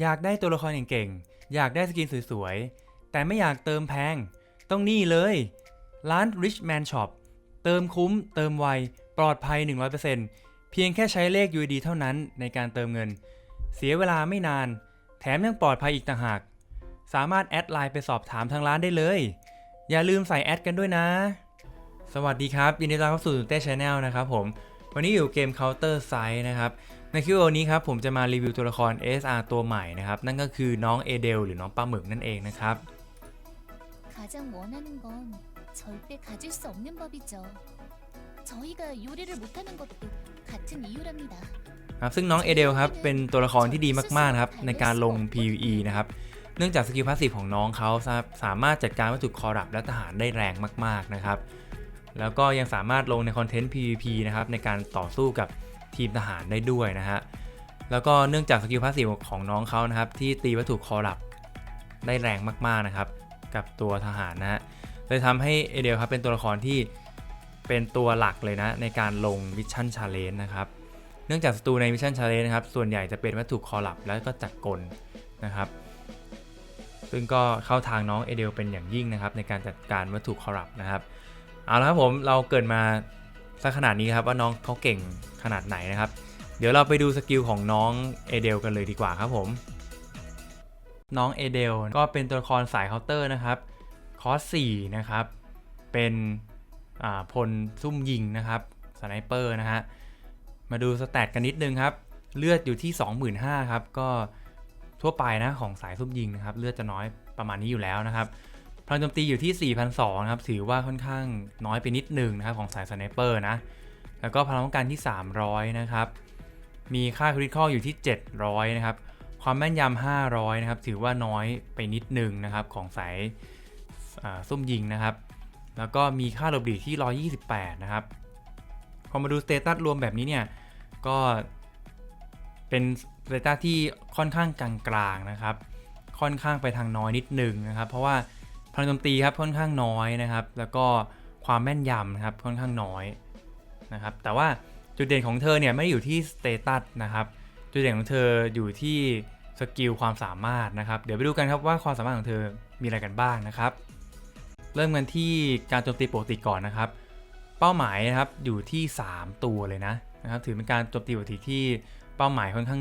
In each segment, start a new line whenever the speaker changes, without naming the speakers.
อยากได้ตัวละครเก่งๆ อยากได้สกินสวยๆ แต่ไม่อยากเติมแพง ต้องนี่เลย ร้าน Rich Man Shop เติมคุ้ม เติมไว ปลอดภัย 100%เพียงแค่ใช้เลข UID เท่านั้นในการเติมเงิน เสียเวลาไม่นาน แถมยังปลอดภัยอีกต่างหาก สามารถแอดไลน์ไปสอบถามทางร้านได้เลย อย่าลืมใส่แอดกันด้วยนะ สวัสดีครับยินดีต้อนรับสู่เต้ชแนลนะครับผม วันนี้อยู่เกม Counter Strike นะครับ ในคลิปวันนี้ครับผมจะมารีวิวตัวละคร SR ตัวใหม่นะครับ นั่นก็คือน้องเอเดลหรือน้องปลาหมึกนั่นเองนะครับครับซึ่งน้องเอเดลครับเป็นตัวละครที่ดีมากๆครับในการลง PVE นะครับเนื่องจากสกิลพาสซีฟของน้องเขาสามารถจัดการวัตถุคอรับและทหารได้แรงมากๆนะครับ แล้วก็ยังสามารถลงในคอนเทนต์ PVP นะครับในการต่อสู้กับ ทีมทหารได้ด้วยนะฮะ แล้วก็เนื่องจากสกิลพาสซีฟของน้องเขานะครับ ที่ตีวัตถุคอรัปได้แรงมากๆนะครับ กับตัวทหารนะฮะเลยทำให้เอเดลครับเป็นตัวละครที่เป็นตัวหลักเลยนะ ในการลงวิชชั่นชาเลนจ์นะครับ เนื่องจากศัตรูในมิชชั่นชาเลนนะครับ ส่วนใหญ่จะเป็นวัตถุคอลับแล้วก็จักรกลนะครับซึ่งก็เข้าทางน้องเอเดลเป็นอย่างยิ่งนะครับ ในการจัดการวัตถุคอลับนะครับ เอาละครับผมเราเกิดมา สักขนาดนี้ครับว่าน้องเขาเก่งขนาดไหนนะครับ เดี๋ยวเราไปดูสกิลของน้องเอเดลกันเลยดีกว่าครับผม น้องเอเดลก็เป็นตัวละครสายเคาน์เตอร์นะครับคอส4นะครับ เป็นอ่าพลซุ่มยิงนะครับสไนเปอร์นะฮะ มาดูสแตทกันนิดนึงครับ เลือดอยู่ที่ 25,000ครับ ก็ทั่วไปนะของสายซุ่มยิงนะครับ เลือดจะน้อยประมาณนี้อยู่แล้วนะครับ ลังโจมตีอยู่ที่ 4,200ครับ ถือว่าค่อนข้างน้อยไปนิดหนึ่งนะครับของสายสไนเปอร์นะ แล้วก็พลังป้องกันที่ 300 นะครับ มีค่าคริติคอลอยู่ที่ 700 นะครับ ความแม่นยำ 500 นะครับ ถือว่าน้อยไปนิดหนึ่งนะครับของสายอ่าซุ่มยิงนะครับ แล้วก็มีค่าหลบหลีกที่ 128 นะครับ พอมาดูสเตตัสรวมแบบนี้เนี่ย ก็เป็นสเตตัสที่ค่อนข้างกลางๆนะครับ ค่อนข้างไปทางน้อยนิดหนึ่งนะครับ เพราะว่า พลังโจมตีครับค่อนข้างน้อยนะครับ แล้วก็ความแม่นยำนะครับค่อนข้างน้อยนะครับ แต่ว่าจุดเด่นของเธอเนี่ยไม่ได้อยู่ที่สเตตัสนะครับ จุดเด่นของเธออยู่ที่สกิลความสามารถนะครับ เดี๋ยวไปดูกันครับว่าความสามารถของเธอมีอะไรกันบ้างนะครับ เริ่มกันที่การโจมตีปกติก่อนนะครับ เป้าหมายนะครับอยู่ที่ 3 ตัวเลยนะนะครับถือเป็นการโจมตีปกติที่เป้าหมายค่อนข้าง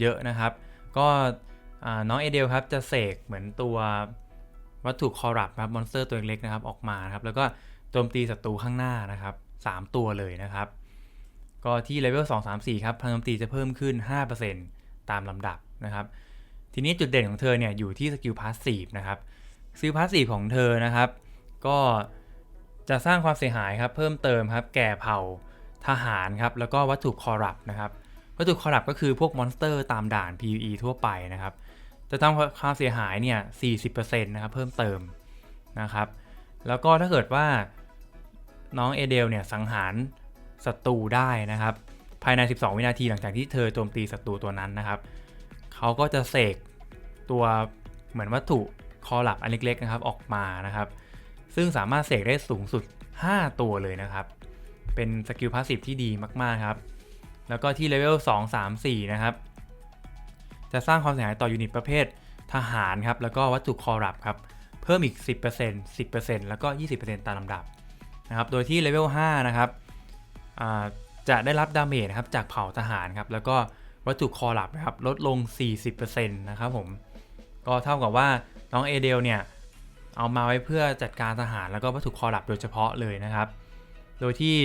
เยอะนะครับ ก็น้องเอเดลครับจะเสกเหมือนตัว วัตถุคอรัปครับมอนสเตอร์ตัวเล็กๆนะครับออกมาครับแล้วก็โจมตีศัตรูข้างหน้านะครับ 3 ตัวเลยนะครับ ก็ที่เลเวล2 3 4 ครับพลังโจมตีจะเพิ่มขึ้น 5%ตามลำดับนะครับ ทีนี้จุดเด่นของเธอเนี่ยอยู่ที่สกิลพาสซีฟนะครับสกิลพาสซีฟของเธอนะครับ ก็จะสร้างความเสียหายครับเพิ่มเติมครับแก่เผ่าทหารครับแล้วก็วัตถุคอรัปนะครับวัตถุคอรัปก็คือพวกมอนสเตอร์ตามด่าน PVE ทั่วไปนะครับ จะทำความเสียหายเนี่ย 40%นะครับเพิ่มเติมนะครับ แล้วก็ถ้าเกิดว่าน้องเอเดลเนี่ยสังหารศัตรูได้นะครับ ภายใน 12 วินาทีหลังจากที่เธอโจมตีศัตรูตัวนั้นนะครับ เขาก็จะเสกตัวเหมือนวัตถุคอลับอันเล็กๆนะครับออกมานะครับ ซึ่งสามารถเสกได้สูงสุด 5 ตัวเลยนะครับ เป็นสกิลพาสซีฟที่ดีมากๆครับ แล้วก็ที่เลเวล 2 3 4 นะครับ จะสร้างความเสียหายต่อยูนิตประเภททหารครับแล้วก็วัตถุคอรัปครับเพิ่มอีก 10% 10%แล้วก็ 20%ตามลำดับนะครับโดยที่เลเวล5นะครับจะได้รับดาเมจครับจากเผ่าทหารครับแล้วก็วัตถุคอรัปนะครับลดลง 40%นะครับผมก็เท่ากับว่าน้องเอเดลเนี่ยเอามาไว้เพื่อจัดการทหารแล้วก็วัตถุคอรัปโดยเฉพาะเลยนะครับ โดยที่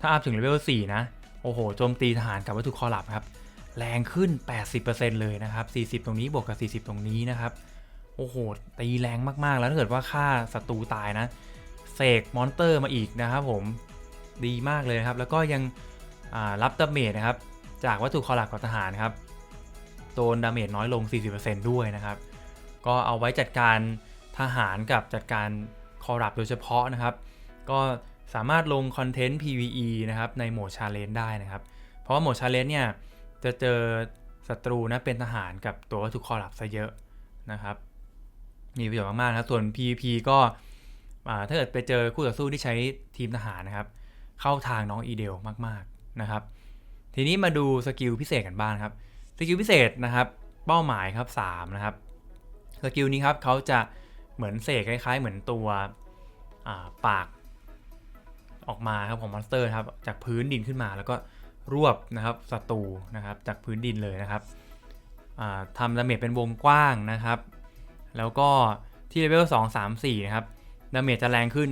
ถ้าอัพถึงเลเวล4นะโอ้โหโจมตีทหารกับวัตถุคอรัปครับ แรงขึ้น 80%เลยนะครับ 40 ตรงนี้บวกกับ 40 ตรงนี้นะครับโอ้โหตีแรงมากๆ แล้วถ้าเกิดว่าฆ่าศัตรูตายนะเสกมอนเตอร์มาอีกนะครับผมดีมากเลยนะครับ แล้วก็ยังรับดาเมจนะครับ จากวัตถุคอรัปกับทหารครับโดนดาเมจน้อยลง 40%ด้วยนะครับ ก็เอาไว้จัดการทหารกับจัดการคอรัปโดยเฉพาะนะครับ ก็สามารถลงคอนเทนต์ PVE นะครับในโหมดชาเลนจ์ได้นะครับ เพราะว่าโหมดชาเลนจ์เนี่ย จะเจอศัตรูนะเป็นทหารกับตัววัตถุคอรัปซะเยอะนะครับ มีประโยชน์มากๆนะส่วน PVP ก็ถ้าเกิดไปเจอคู่ต่อสู้ที่ใช้ทีมทหารนะครับ เข้าทางน้องอีเดลมากๆนะครับ ทีนี้มาดูสกิลพิเศษกันบ้างครับสกิลพิเศษนะครับ เป้าหมายครับ3นะครับสกิลนี้ครับเขาจะเหมือนเสกคล้าย ๆ เหมือนตัวาปากออกมาครับของมอนสเตอร์ครับจากพื้นดินขึ้นมาแล้วก็ รวบนะครับศัตรูนะครับจากพื้นดินเลยนะครับทำดาเมจเป็นวงกว้างนะครับ แล้วก็ที่เลเวล2 3 4 นะครับดาเมจจะแรงขึ้น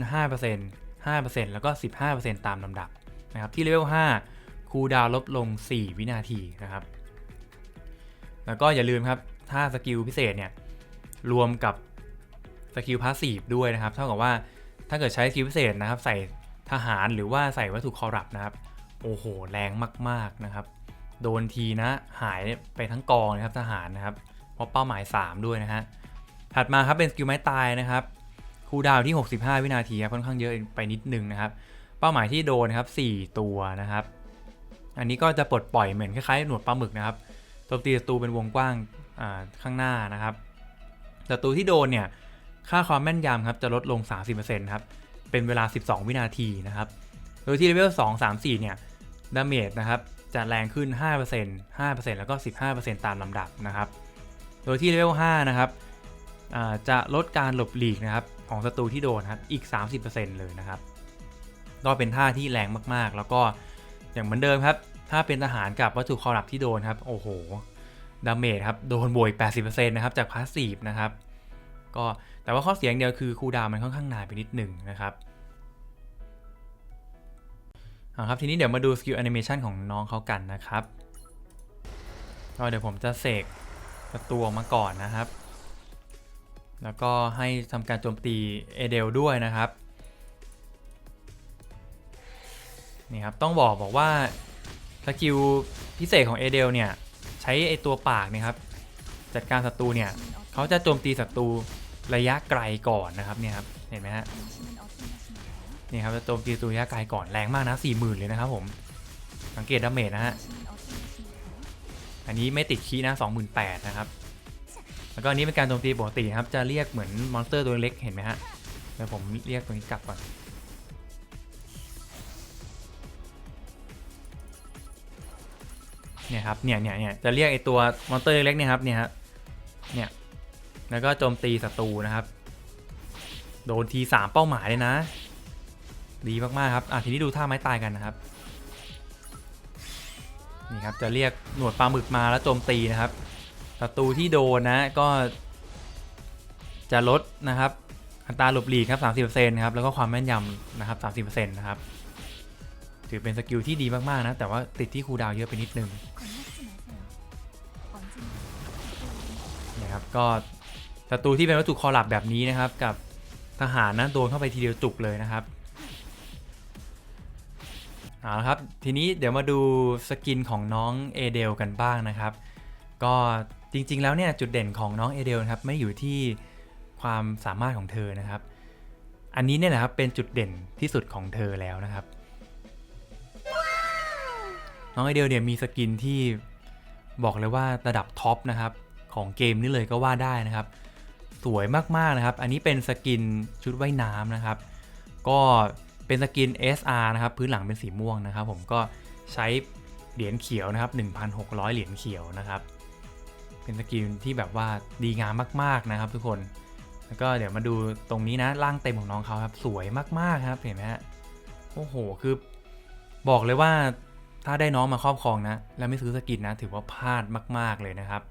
5% 5%แล้วก็ 15%ตามลำดับนะครับ ที่เลเวล5คูลดาวลดลง 4 วินาทีนะครับ แล้วก็อย่าลืมครับ ถ้าสกิลพิเศษเนี่ย รวมกับสกิลพาสซีฟด้วยนะครับ เท่ากับว่าถ้าเกิดใช้สกิลพิเศษนะครับ ใส่ทหารหรือว่าใส่วัตถุคอรัปนะครับ โอ้โหแรงมากๆนะครับ โดนทีนะหายไปทั้งกองนะครับทหารนะครับ เพราะเป้าหมาย 3 ด้วยนะฮะ ถัดมาครับเป็นสกิลไม้ตายนะครับ คูดาวที่ 65 วินาทีครับค่อนข้างเยอะไปนิดนึงนะครับ เป้าหมายที่โดนครับ 4 ตัวนะครับ อันนี้ก็จะปลดปล่อยเหมือนคล้ายๆหนวดปลาหมึกนะครับโจมตีศัตรูเป็นวงกว้างข้างหน้านะครับศัตรูที่โดนเนี่ยค่าความแม่นยำครับจะลดลง 30%ครับ เป็นเวลา 12 วินาทีนะครับ โดยที่เลเวล 2 3 4 เนี่ย ดาเมจนะครับจะแรงขึ้น 5% 5%แล้วก็ 15%ตามลำดับนะครับ โดยที่เลเวล 5 นะครับจะลดการหลบหลีกนะครับของศัตรูที่โดนครับอีก 30%เลยนะครับ ก็เป็นท่าที่แรงมากๆ แล้วก็อย่างเหมือนเดิมครับ ถ้าเป็นทหารกับวัตถุคอรับที่โดนครับ โอ้โห ดาเมจครับ โดนบวก80%นะครับ จากพาสซีฟนะครับ ก็แต่ว่าข้อเสียอย่างเดียวคือคูดาวมันค่อนข้างนานไปนิดหนึ่งนะครับ เอาครับ ทีนี้เดี๋ยวมาดูสกิลแอนิเมชันของน้องเขากันนะครับก็เดี๋ยวผมจะเสกประตูออกมาก่อนนะครับ แล้วก็ให้ทำการโจมตีเอเดลด้วยนะครับนี่ครับต้องบอกบอกว่าสกิลพิเศษของเอเดลเนี่ยใช้ไอตัวปากนะครับ จัดการศัตรูเนี่ยเขาจะโจมตีศัตรูระยะไกลก่อนนะครับเนี่ยครับเห็นไหมฮะ นี่ครับจะโจมตีศัตรูระยะไกลก่อนแรงมากนะ4 0,000เลยนะครับผมสังเกตดาเมจนะฮะอันนี้ไม่ติดคีย์นะ28,000นะครับแล้วก็อันนี้เป็นการโจมตีปกติครับจะเรียกเหมือนมอนสเตอร์ตัวเล็กเห็นไหมฮะเดี๋ยวผมเรียกตัวนี้กลับก่อนเนี่ยครับเนี่ยเนี่ยเนี่ยจะเรียกไอตัวมอนสเตอร์เล็กเนี่ยครับเนี่ยฮะเนี่ยแล้วก็โจมตีศัตรูนะครับ โดนทีสามเป้าหมายเลยนะ ดีมากๆครับ อะทีนี้ดูท่าไม้ตายกันนะครับ นี่ครับจะเรียกหนวดปลาหมึกมาแล้วโจมตีนะครับศัตรูที่โดนนะก็ จะลดนะครับ อัตราหลบหลีกครับ30%นะครับแล้วก็ความแม่นยำนะครับ30%นะครับถือเป็นสกิลที่ดีมากๆนะ แต่ว่าติดที่คูดาวเยอะไปนิดนึงนะครับก็ศัตรูที่เป็นวัตถุคอลับแบบนี้นะครับ กับทหารนะโดนเข้าไปทีเดียวจุกเลยนะครับ เอาละครับทีนี้เดี๋ยวมาดูสกินของน้องเอเดลกันบ้างนะครับ ก็จริงๆแล้วเนี่ยจุดเด่นของน้องเอเดลครับไม่อยู่ที่ความสามารถของเธอนะครับ อันนี้เนี่ยนะครับเป็นจุดเด่นที่สุดของเธอแล้วนะครับ น้องไอเดลเนี่ยมีสกินที่บอกเลยว่าระดับท็อปนะครับของเกมนี้เลยก็ว่าได้นะครับ สวยมากๆนะครับ อันนี้เป็นสกินชุดว่ายน้ำนะครับ ก็เเป็นสกิน SR นะครับ พื้นหลังเป็นสีม่วงนะครับ ผมก็ใช้เหรียญเขียวนะครับ 1,600 เหรียญเขียวนะครับ เป็นสกินที่แบบว่าดีงามมากๆนะครับทุกคน แล้วก็เดี๋ยวมาดูตรงนี้นะร่างเต็มของน้องเขาครับ สวยมากๆครับ เห็นไหมฮะ โอ้โห คือบอกเลยว่าถ้าได้น้องมาครอบครองนะ แล้วไม่ซื้อสกินนะ ถือว่าพลาดมาก ๆเลยนะครับ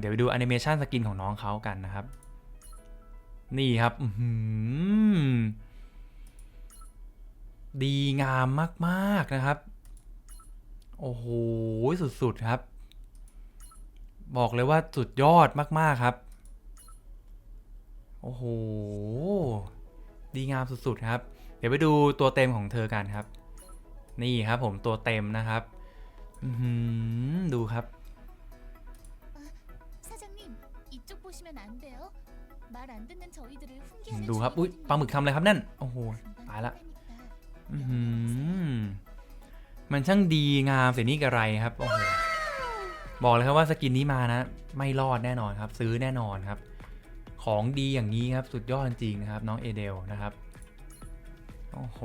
เดี๋ยวไปดูแอนิเมชันสกินของน้องเขากันนะครับ นี่ครับ อื ดีงามมากๆนะครับ โอ้โห สุด ๆ ครับ บอกเลยว่าสุดยอดมาก ๆ ครับ โอ้โห ดีงามสุด ๆ ครับ เดี๋ยวไปดูตัวเต็มของเธอกันครับ นี่ครับผมตัวเต็มนะครับดูครับดูครับ อุ้ยปลาหมึกทำอะไรครับนั่น โอ้โห ตายละ มันช่างดีงามเสียนี่กระไรครับโอ้โหบอกเลยครับว่าสกินนี้มานะ ไม่รอดแน่นอนครับ ซื้อแน่นอนครับ ของดีอย่างนี้ครับสุดยอดจริงนะครับ น้องเอเดลนะครับโอ้โห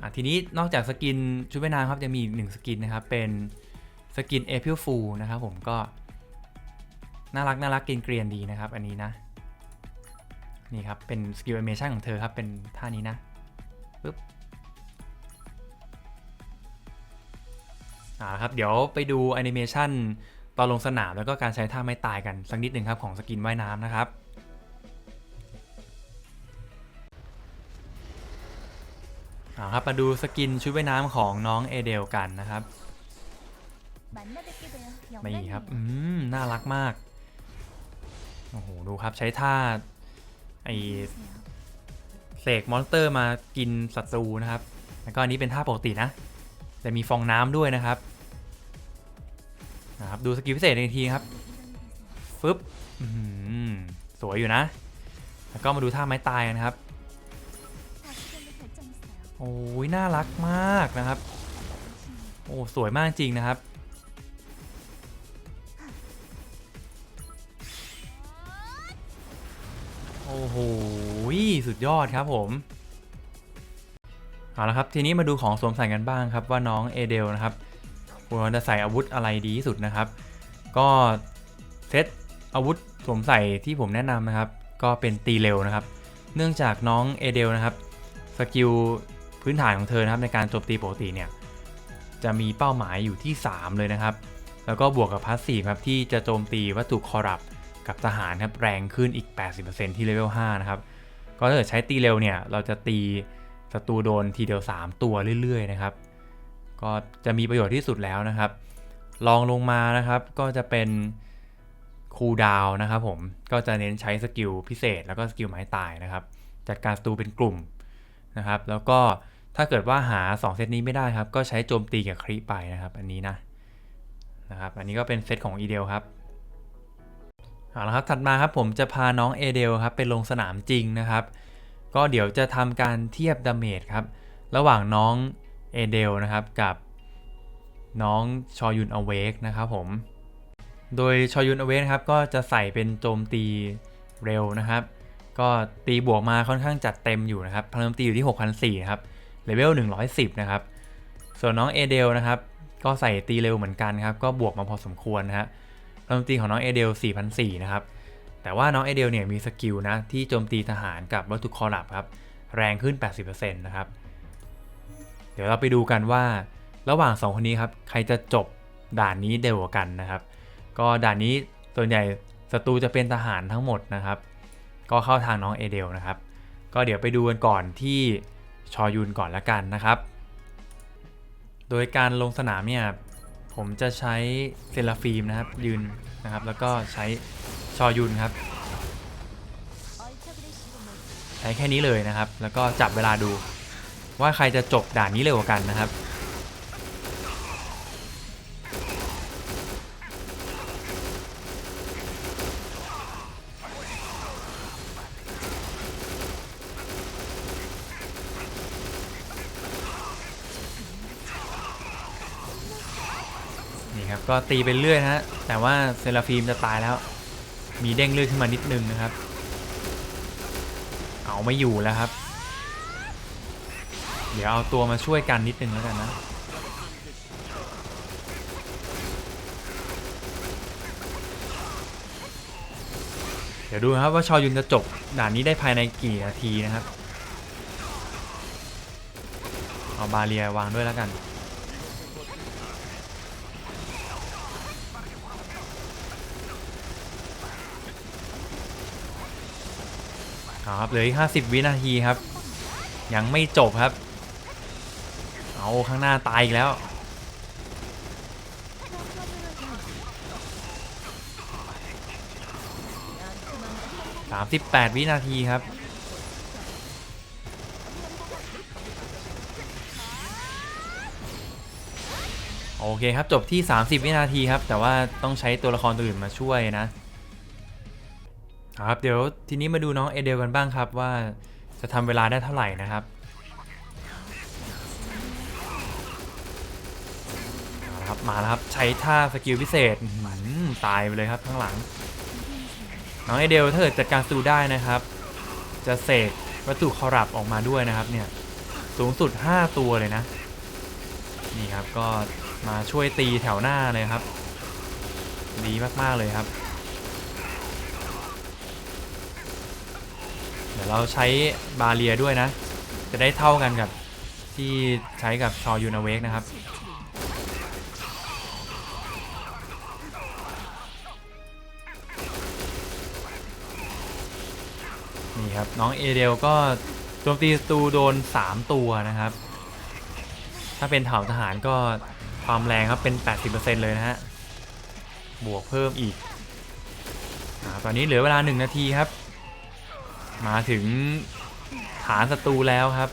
อะทีนี้นอกจากสกินชุดว่ายน้ำครับจะมีอีกหนึ่งสกินนะครับ เป็นสกินเอพิลฟูนะครับผมก็ น่ารักน่ารักกินเกรียนดีนะครับ อันนี้นะนี่ครับเป็นสกิลแอนิเมชันของเธอครับเป็นท่านี้นะปึ๊บ อ่าครับเดี๋ยวไปดูแอนิเมชันตอนลงสนามแล้วก็การใช้ท่าไม่ตายกันสักนิดหนึ่งครับของสกินว่ายน้ำนะครับอ่าครับมาดูสกินชุดว่ายน้ำของน้องเอเดลกันนะครับ
ไม่
ครับ อืม น่ารักมาก โอ้โห ดูครับใช้ท่าไอเสกมอนสเตอร์มากินศัตรูนะครับ แล้วก็อันนี้เป็นท่าปกตินะ แต่มีฟองน้ำด้วยนะครับ นะครับดูสกิลพิเศษอีกทีครับฟึบสวยอยู่นะ แล้วก็มาดูท่าไม้ตายนะครับ โอ้ยน่ารักมากนะครับ โอ้สวยมากจริงนะครับ โอ้โหสุดยอดครับผมเอาละครับ ทีนี้มาดูของสวมใส่กันบ้างครับว่าน้องเอเดลนะครับ ควรจะใส่อาวุธอะไรดีที่สุดนะครับ ก็เซตอาวุธสวมใส่ที่ผมแนะนำนะครับ ก็เป็นตีเร็วนะครับ เนื่องจากน้องเอเดลนะครับสกิลพื้นฐานของเธอนะครับในการโจมตีปกติเนี่ยจะมีเป้าหมายอยู่ที่ 3 เลยนะครับ แล้วก็บวกกับพาสซีฟครับที่จะโจมตีวัตถุคอรัปกับทหารครับแรงขึ้นอีก 80%ที่เลเวล5นะครับ ก็ถ้าเกิดใช้ตีเร็วเนี่ยเราจะตีศัตรูโดนทีเดียว 3 ตัวเรื่อยๆนะครับ ก็จะมีประโยชน์ที่สุดแล้วนะครับลองลงมานะครับก็จะเป็นคูลดาวนะครับผมก็จะเน้นใช้สกิลพิเศษแล้วก็สกิลไม้ตายนะครับ จัดการศัตรูเป็นกลุ่มนะครับ แล้วก็ถ้าเกิดว่าหา 2 เซตนี้ไม่ได้ครับ ก็ใช้โจมตีกับคริไปนะครับ อันนี้นะนะครับอันนี้ก็เป็นเซตของอีเดลครับเอาละครับถัดมาครับผมจะพาน้องเอเดลครับไปลงสนามจริงนะครับ ก็เดี๋ยวจะทำการเทียบดาเมจครับ ระหว่างน้อง เอเดลนะครับกับน้องชอยุนอเวกนะครับผม โดยชอยุนอเวกนะครับก็จะใส่เป็นโจมตีเร็วนะครับ ก็ตีบวกมาค่อนข้างจัดเต็มอยู่นะครับพลังโจมตีอยู่ที่ 6,400นะครับเลเวล110 นะครับ ส่วนน้องเอเดลนะครับก็ใส่ตีเร็วเหมือนกันครับ ก็บวกมาพอสมควรนะฮะพลังโจมตีของน้องเอเดล4,400นะครับ แต่ว่าน้องเอเดลเนี่ยมีสกิลนะที่โจมตีทหารกับวัตถุคอรัปครับ แรงขึ้น 80%นะครับ เดี๋ยวเราไปดูกันว่า ระหว่าง 2 คนนี้ครับ ใครจะจบด่านนี้เดียวกันนะครับ ก็ด่านนี้ส่วนใหญ่ศัตรูจะเป็นทหารทั้งหมดนะครับ ก็เข้าทางน้องเอเดลนะครับ ก็เดี๋ยวไปดูกันก่อนที่ชอยุนก่อนละกันนะครับ โดยการลงสนามเนี่ยผมจะใช้เซลฟิมนะครับยืนนะครับ แล้วก็ใช้ชอยุนครับ ใช้แค่นี้เลยนะครับ แล้วก็จับเวลาดู ว่าใครจะจบด่านนี้เร็วกว่ากันนะครับ นี่ครับก็ตีไปเรื่อยนะฮะ แต่ว่าเซราฟีมจะตายแล้ว มีเด้งเลือดขึ้นมานิดนึงนะครับ เอาไม่อยู่แล้วครับ เดี๋ยวเอาตัวมาช่วยกันนิดนึงแล้วกันนะ เดี๋ยวดูนะครับว่าชอยุนจะจบด่านนี้ได้ภายในกี่นาทีนะครับ เอาบาเรียวางด้วยแล้วกันครับเหลืออีก 50 วินาทีครับ ยังไม่จบครับ เอาข้างหน้าตายอีกแล้ว 38 วินาทีครับ โอเคครับจบที่ 30 วินาทีครับ แต่ว่าต้องใช้ตัวละครตัวอื่นมาช่วยนะครับเดี๋ยวทีนี้มาดูน้องเอเดลกันบ้างครับว่าจะทำเวลาได้เท่าไหร่นะครับ ครับมาแล้วครับใช้ท่าสกิลพิเศษหมันตายไปเลยครับข้างหลัง น้องไอเดลถ้าเกิดจัดการสู้ได้นะครับ จะเสกวัตถุคอรับออกมาด้วยนะครับเนี่ยสูงสุด 5 ตัวเลยนะ นี่ครับก็มาช่วยตีแถวหน้าเลยครับ ดีมาก ๆ เลยครับ เดี๋ยวเราใช้บาเรียด้วยนะ จะได้เท่ากันกับที่ใช้กับชอยูนาเวกนะครับ นี่ครับ น้องเอเดลก็โจมตีศัตรูโดน 3 ตัวนะครับ ถ้าเป็นเถาทหารก็ความแรงครับเป็น 80%เลยนะฮะ บวกเพิ่มอีกอตอนนี้เหลือเวลา 1 นาทีครับ มาถึงฐานศัตรูแล้วครับ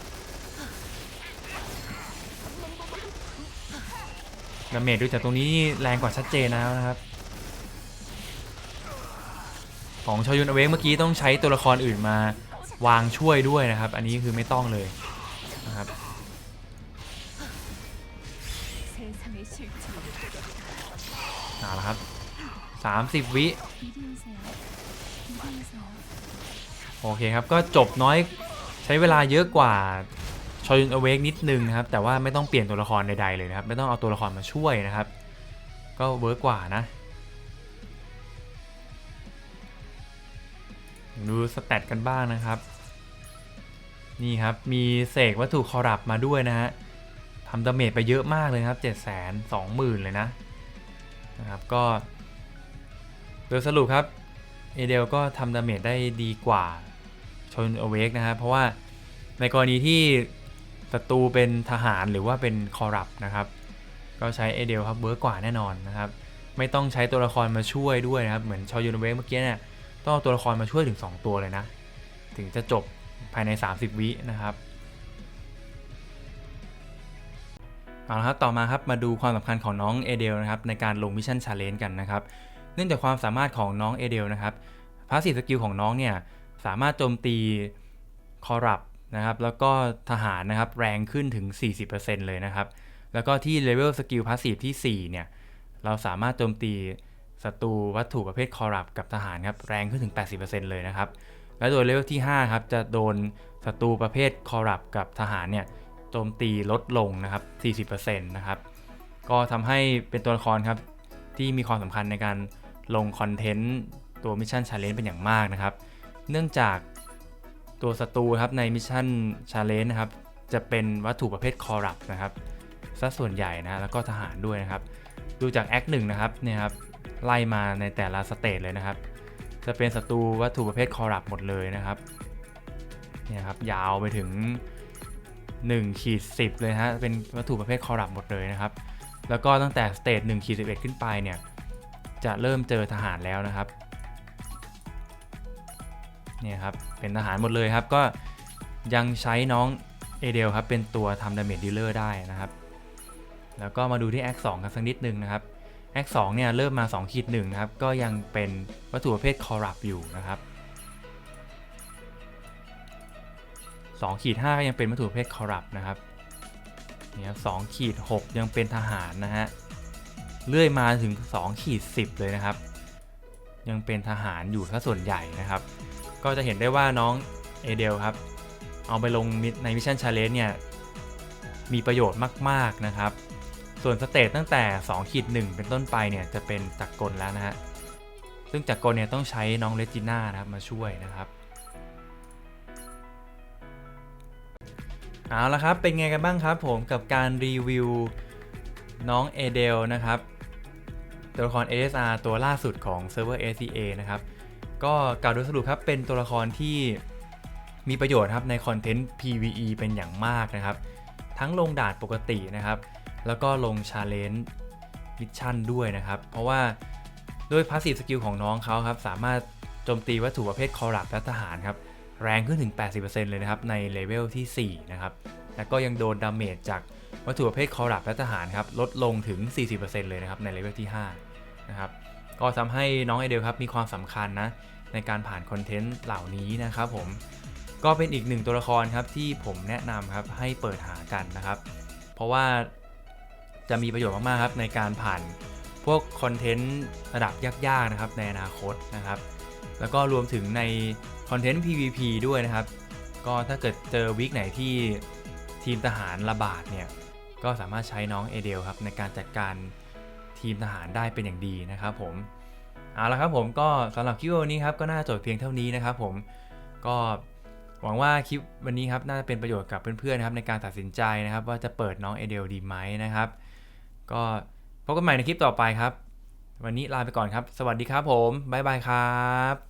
ดาเมจดูจากตรงนี้แรงกว่าชัดเจนแล้วนะครับ ของชอยุนอเวกเมื่อกี้ต้องใช้ตัวละครอื่นมาวางช่วยด้วยนะครับ อันนี้คือไม่ต้องเลยนะครับเอาละครับ 30 วิ โอเคครับ ก็จบน้อยใช้เวลาเยอะกว่าชอยุนอเวกนิดนึงนะครับ แต่ว่าไม่ต้องเปลี่ยนตัวละครใดๆเลยนะครับ ไม่ต้องเอาตัวละครมาช่วยนะครับ ก็เวิร์กกว่านะ ดูสแตทกันบ้างนะครับ นี่ครับ มีเสกวัตถุคอรัปมาด้วยนะฮะทำดาเมจไปเยอะมากเลยครับ7 2 0 0 0 0 เลยนะนะครับก็โดยสรุปครับเอเดลก็ทำดาเมจได้ดีกว่าชนอเวกนะครับเพราะว่าในกรณีที่ศัตรูเป็นทหารหรือว่าเป็นคอรัปนะครับ ก็ใช้เอเดลครับเวิร์กกว่าแน่นอนนะครับ ไม่ต้องใช้ตัวละครมาช่วยด้วยนะครับ เหมือนชอยูนเวกเมื่อกี้เนี่ย ต้องเอาตัวละครมาช่วยถึง 2 ตัวเลยนะ ถึงจะจบภายใน 30 วินะครับเอาละครับต่อมาครับมาดูความสำคัญของน้องเอเดลนะครับในการลงมิชชั่นชาเลนจ์กันนะครับเนื่องจากความสามารถของน้องเอเดลนะครับพาสซีฟสกิลของน้องเนี่ยสามารถโจมตีคอรัปนะครับแล้วก็ทหารนะครับแรงขึ้นถึง 40%เลยนะครับ แล้วก็ที่เลเวลสกิลพาสซีฟที่ 4 เนี่ย เราสามารถโจมตี ศัตรูวัตถุประเภทคอรัปกับทหารครับแรงขึ้นถึง 80%เลยนะครับ และโดยเลเวลที่5ครับจะโดนศัตรูประเภทคอรัปกับทหารเนี่ยโจมตีลดลงนะครับ 40%นะครับก็ทำให้เป็นตัวละครครับที่มีความสำคัญในการลงคอนเทนต์ตัวมิชชั่นชาเลนจ์เป็นอย่างมากนะครับ เนื่องจากตัวศัตรูครับในมิชชั่นชาเลนจ์นะครับจะเป็นวัตถุประเภทคอรัปนะครับซะส่วนใหญ่นะแล้วก็ทหารด้วยนะครับ ดูจากแอคหนึ่งนะครับเนี่ยครับ ไล่มาในแต่ละสเตจเลยนะครับ จะเป็นศัตรูวัตถุประเภทคอรัปหมดเลยนะครับเนี่ยครับยาวไปถึง1ขีด10 เลยฮะเป็นวัตถุประเภทคอรัปหมดเลยนะครับ แล้วก็ตั้งแต่สเตจ1ขีด11 ขึ้นไปเนี่ยจะเริ่มเจอทหารแล้วนะครับเนี่ยครับเป็นทหารหมดเลยครับก็ยังใช้น้องเอเดลครับเป็นตัวทำดาเมจดีลเลอร์ได้นะครับ แล้วก็มาดูที่แอค2กันสักนิดนึงนะครับ แอค2เนี่ยเริ่มมา2ขีด1นะครับ ก็ยังเป็นวัตถุประเภทคอรัปอยู่นะครับ2ขีด5ก็ยังเป็นวัตถุประเภทคอรัปนะครับเนี่ยสองขีด6ยังเป็นทหารนะฮะเลื่อยมาถึง2ขีด10เลยนะครับ ยังเป็นทหารอยู่ซะส่วนใหญ่นะครับ ก็จะเห็นได้ว่าน้องเอเดลครับ เอาไปลงในมิชชั่นชาเลนจ์เนี่ยมีประโยชน์มาก ๆ นะครับ ส่วนสเตจตั้งแต่2ขีด1เป็นต้นไปเนี่ยจะเป็นจักรกลแล้วนะฮะ ซึ่งจักรกลเนี่ยต้องใช้น้องเลจิน่านะครับมาช่วยนะครับเอาละครับ เป็นไงกันบ้างครับผมกับการรีวิวน้องเอเดลนะครับ ตัวละคร ASR ตัวล่าสุดของเซิร์ฟเวอร์ ACA นะครับ ก็กล่าวโดยสรุปครับ เป็นตัวละครที่มีประโยชน์ครับในคอนเทนต์ PVE เป็นอย่างมากนะครับ ทั้งลงดาดปกตินะครับ แล้วก็ลงชาเลนจ์มิชชั่นด้วยนะครับ เพราะว่าด้วยพาสซีฟสกิลของน้องเขาครับ สามารถโจมตีวัตถุประเภทคอรัปและทหารครับ แรงขึ้นถึง 80%เลยนะครับ ในเลเวลที่ 4 นะครับ แล้วก็ยังโดนดาเมจจากวัตถุประเภทคอรัปและทหารครับ ลดลงถึง 40%เลยนะครับ ในเลเวลที่ 5 นะครับ ก็ทำให้น้องไอเดลครับ มีความสำคัญนะ ในการผ่านคอนเทนต์เหล่านี้นะครับผม ก็เป็นอีกหนึ่งตัวละครครับที่ผมแนะนำครับให้เปิดหากันนะครับ เพราะว่า จะมีประโยชน์มากๆครับในการผ่านพวกคอนเทนต์ระดับยากๆนะครับในอนาคตนะครับ แล้วก็รวมถึงในคอนเทนต์ PVP ด้วยนะครับ ก็ถ้าเกิดเจอวิกไหนที่ทีมทหารระบาดเนี่ยก็สามารถใช้น้องเอเดลครับในการจัดการทีมทหารได้เป็นอย่างดีนะครับผมเอาละครับผมก็สำหรับคลิปวิดีโอนี้ครับก็น่าจบเพียงเท่านี้นะครับผมก็หวังว่าคลิปวันนี้ครับน่าจะเป็นประโยชน์กับเพื่อนๆนะครับในการตัดสินใจนะครับ ว่าจะเปิดน้องเอเดลดีไหมนะครับ ก็พบกันใหม่ในคลิปต่อไปครับ วันนี้ลาไปก่อนครับ สวัสดีครับผม บ๊ายบายครับ